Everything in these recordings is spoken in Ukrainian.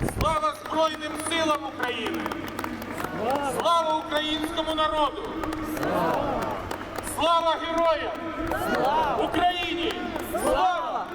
Слава Збройним силам України! Слава українському народу! Слава героям! Україні! Слава!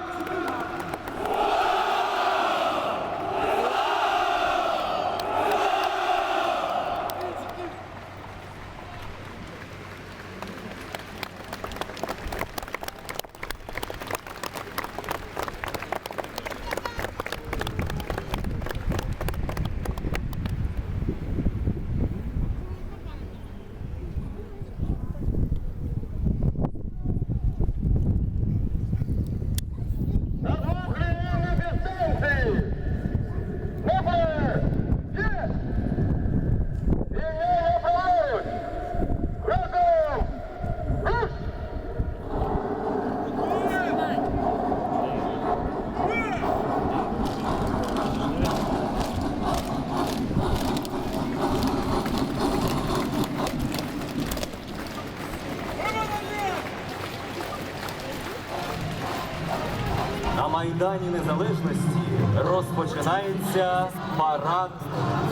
На Майдані Незалежності розпочинається парад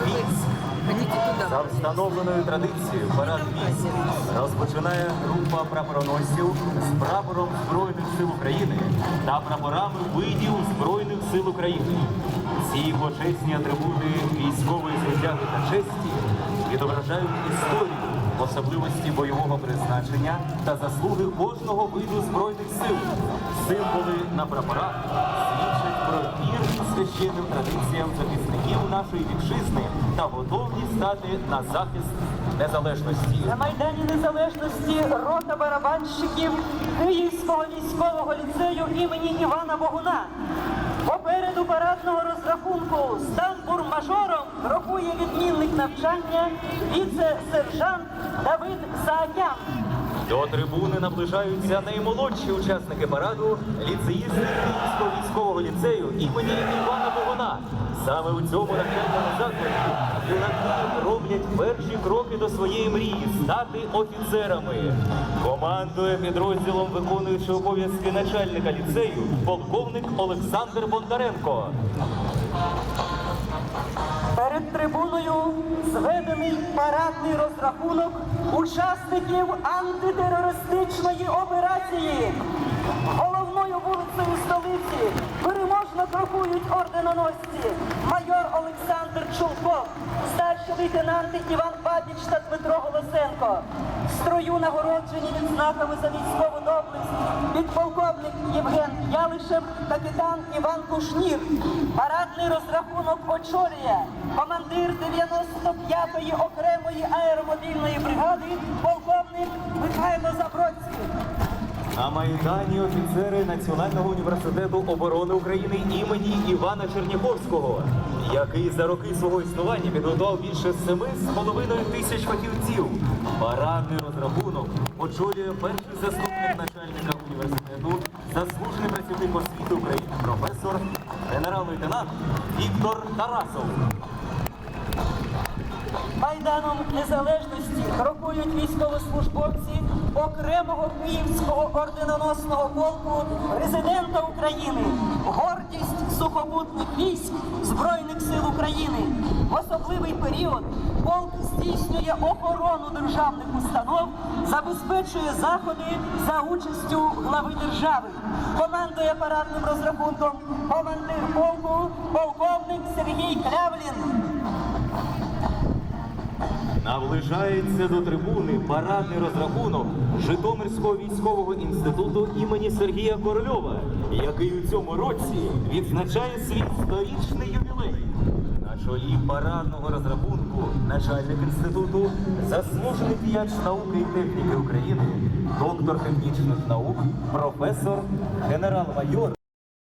військ. За встановленою традицією парад військ розпочинає група прапороносців з прапором Збройних сил України та прапорами видів Збройних сил України. Ці почесні атрибути військової звитяги та честі відображають історію, особливості бойового призначення та заслуги кожного виду збройних сил. Символи на прапорах свідчать про вірність священним традиціям захисників нашої вітчизни та готовність стати на захист незалежності. На Майдані Незалежності рота барабанщиків Київського військового ліцею імені Івана Богуна. Парадного розрахунку стан бурмажором рахує відмінник навчання віце-сержант Давид Саакян. До трибуни наближаються наймолодші учасники параду ліцеїсти Київського військового ліцею імені. Саме у цьому навчальному закладі юнаки роблять перші кроки до своєї мрії стати офіцерами. Командує підрозділом, виконуючи обов'язки начальника ліцею, полковник Олександр Бондаренко. Перед трибуною зведений парадний розрахунок учасників антитерористичної операції. Головною вулицею столиці переможно крокують орденоносці майор Олександр Чулков, старші лейтенанти Іван Бабіч та Дмитро Голосенко. Строю нагороджені відзнаками за військову доблесть підполковник Євген Ялишев, капітан Іван Кушнір. Парадний розрахунок очолює командир 95-ї окремої аеромобільної бригади, полковник Михайло Забродський. На Майдані офіцери Національного університету оборони України імені Івана Черніховського, який за роки свого існування підготував більше семи з половиною тисяч фахівців. Парадний розрахунок очолює перший заступник начальника університету, заслужений працівник освіти України, професор, генерал-лейтенант Віктор Тарасов. Майданом Незалежності крокують військовослужбовці окремого Київського орденоносного полку президента України, гордість сухопутних військ Збройних сил України. В особливий період полк здійснює охорону державних установ, забезпечує заходи за участю глави держави. Командує парадним розрахунком командир полку, полковник Сергій Клявлін. Наближається до трибуни парадний розрахунок Житомирського військового інституту імені Сергія Корольова, який у цьому році відзначає свій сторічний ювілей. На чолі парадного розрахунку начальник інституту, заслужений діяч науки і техніки України, доктор технічних наук, професор, генерал-майор.